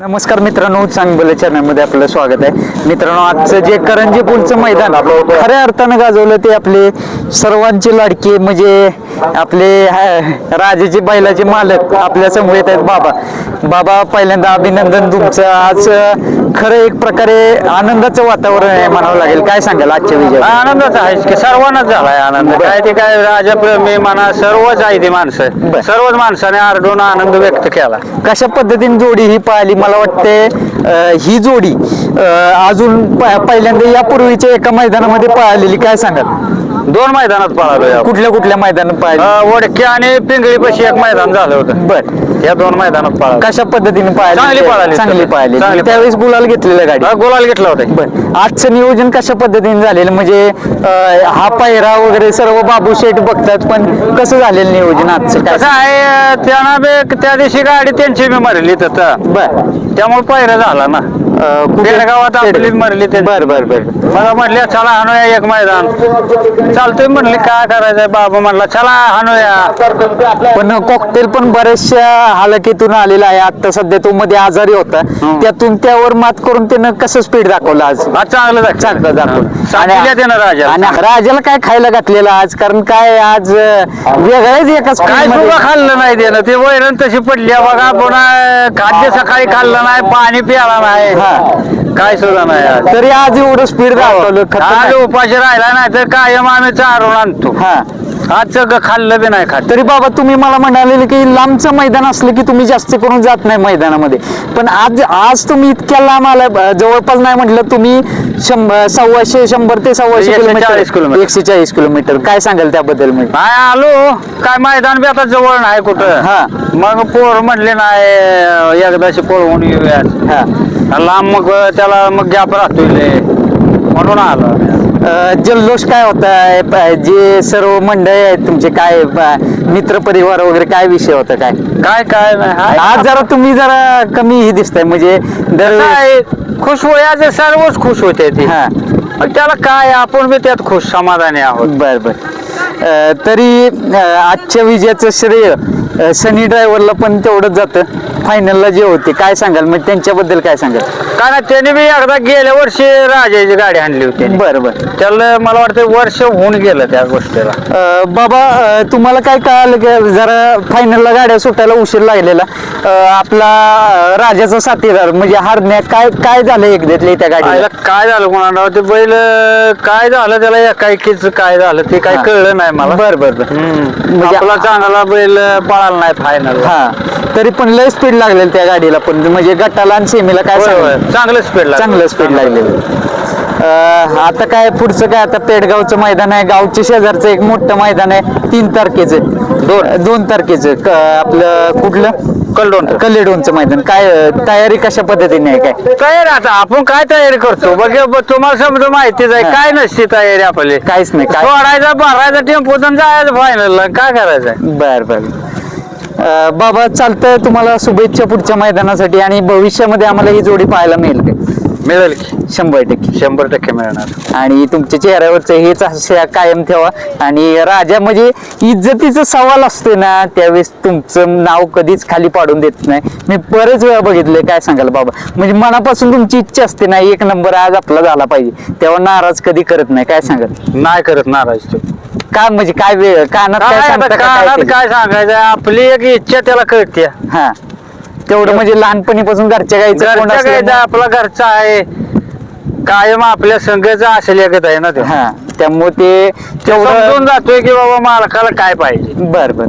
नमस्कार मित्रांनो चांगलं चॅनलमध्ये आपलं स्वागत आहे. मित्रांनो आजचं जे करंजी पूलचं मैदान खऱ्या अर्थानं गाजवलं ते आपले सर्वांचे लाडके म्हणजे आपले हा, राजाचे बैलाचे मालक आपल्या समवेत आहेत बाबा. बाबा पहिल्यांदा अभिनंदन तुमचं. आज खरं एक प्रकारे आनंदाचं वातावरण आहे म्हणावं लागेल. काय सांगाल आजच्या विजय आनंदच आहे की सर्वांनाच झालाय आनंद. काय ते काय राजाप्रेमी म्हणा सर्वच आहे ती माणसं. सर्वच माणसाने आरडून आनंद व्यक्त केला. कशा पद्धतीने जोडी ही पाहिली? मला वाटते ही जोडी अजून पहिल्यांदा यापूर्वीच्या एका मैदानामध्ये पाहिलेली. काय सांगाल? दोन मैदानात पळालो कुठल्या कुठल्या मैदानात पाहिली वडके आणि पिंगळी पशी एक मैदान झालं होतं. बर. या दोन मैदानात पळालो. कशा पद्धतीने पाहिली चांगली पळाली. चांगली पाहिली चांगली त्यावेळेस गुलाल घेतलेलं गाडी. हा, गुलाल घेतला होता. बर. आजचं नियोजन कशा पद्धतीने झालेलं? म्हणजे अं, हा पायरा वगैरे सर्व बाबू शेठ बघतात पण कसं झालेलं नियोजन आजचं काय? कसं आहे त्यांना बी त्या दिवशी गाडी त्यांची बी मरली तिथं बर. त्यामुळे पहिरा झाला ना. अं, कुठे- पेडगावात आपली मरली ते. बर बर बर. मला म्हटले चला हाणूया एक मैदान. चालतोय म्हणले काय करायचंय? बाबा म्हणला चला हाणूया. पण कॉकटेल पण बऱ्याचशा हालकीतून आलेला आहे. आता सध्या तो मध्ये आजारी होता. हं. त्यातून त्यावर मात करून त्यानं कसं स्पीड दाखवलं आज? हा चांगलं. चांगलं दाखवलं. आणि राजाला. काय खायला घातलेलं आज? कारण काय आज अं, वेगळ्याच एका काय speed मध्ये- सुद्धा खाल्लं नाही त्यानं. ते वैरण तशी पडली. आहे बघा पुन्हा खाद्य सकाळी खाल्लं नाही पाणी प्याला नाही. हा. काय सुद्धा नाही आज. तरी आज एवढं स्पीड दाखवलं आज खतरनाक. उपाशी राहिला नाही तर कायम आम्ही चारून आणतो. हा. आज सगळं खाल्लं बी नाही खात. तरी बाबा तुम्ही मला म्हणाले की लांबचं मैदान असलं की तुम्ही जास्त करून जात नाही मैदानामध्ये. पण आज आज तुम्ही इतक्या लांब आला जवळपास नाही म्हटलं तुम्ही शंभर सव्वाशे शंभर ते सव्वाशे किलोमीटर. किलोमीटर. एकशे चाळीस किलोमीटर. काय सांगाल त्याबद्दल म्हणजे नाही आलो? काय मैदान बी आता जवळ नाही कुठं. हा. मग पोर म्हणले नाही एकदाशी पळवून येऊया हा. लांब मग त्याला मग गॅप राहतोय लय. म्हणून आलो जल्लोष काय होता? जे सर्व मंडळी आहेत तुमचे काय मित्र परिवार वगैरे काय विषय होता काय? काय काय नाही. आज जरा तुम्ही जरा कमी ही दिसताय म्हणजे खुश वयाचे सर्वच खुश होते ते. हा. त्याला काय आपण बी त्यात खुश समाधानी आहोत. बर बर. तरी आजच्या विजयाचं श्रेय सनी ड्रायव्हरला पण तेवढंच जातं. फायनलला जे होते काय सांगाल? म्हणजे त्यांच्याबद्दल काय सांगाल? कारण त्याने बी एकदा गेल्या वर्षी राजाची गाडी आणली होती बर बर. त्याला मला वाटतं वर्ष होऊन गेलं त्या गोष्टीला. अं, बाबा अं, तुम्हाला काय कळालं की जरा फायनलला गाड्या सुटायला उशीर लागलेला? अं, आपला अं, राजाचा साथीदार म्हणजे हारण्या काय काय झालं एकद्यातले त्या गाडीला? आईला काय झालं कोणाला? ते बैल काय झालं त्याला एकाएकीच काय झालं ते हा. कळलं नाही मला. बर बर बर. म्हणजे आपला चांगला बैल पळाला नाही फायनल हा. तरी पण लय स्पीड लागलेलं त्या गाडीला पण म्हणजे गटाला आणि सेमीला काय? चांगलं स्पीड चांगलं स्पीड लागलेलं. अं, आता काय पुढचं काय? आता पेडगावचं मैदान आहे. गावच्या शेजारचं एक मोठं मैदान आहे. तीन तारखेचं. दोन. दोन तारखेचं. क- आपलं कुठलं? कलडोन कलेडोनचं मैदान. काय अं, तयारी कशा पद्धतीने आहे काय? तयारी आता. आपण काय तयारी करतो? बघ ब- तुम्हाला समजा माहितीच आहे. काय नसते तयारी आपली. काहीच नाही. काय सोडायचा भरायचा टेम्पोतून जायचं फायनलला काय करायचं? बर बर. बाबा चालतंय. तुम्हाला शुभेच्छा पुढच्या मैदानासाठी आणि भविष्यामध्ये आम्हाला ही जोडी पाहायला मिळेल का? मिळेल की. शंभर टक्के. शंभर टक्के मिळणार. आणि तुमच्या चेहऱ्यावरचं हेच असे कायम ठेवा. आणि राजा म्हणजे इज्जतीचा सवाल असतो ना त्यावेळेस तुमचं नाव कधीच खाली पाडून देत नाही. मी बरेच वेळा बघितलंय काय सांगाल बाबा? म्हणजे मनापासून तुमची इच्छा असते ना एक नंबर आज आपला झाला पाहिजे. तेव्हा नाराज कधी करत नाही काय सांगाल? नाही करत नाराज तो. का म्हणजे काय वेळ कानात काय काय सांगता आता का काय कानात ते? काय सांगायचं? आपली एक इच्छा त्याला कळते. हा. तेवढं म्हणजे लहानपणीपासून घरच्या गाईचं घरच्या काय आपला घरचा आहे. कायम आपल्या संघच असेल एकच आहे ना ते. हा. त्यामुळे ते तेवढं तेवढं समजून जातोय की बाबा मालकाला काय पाहिजे. बर बर.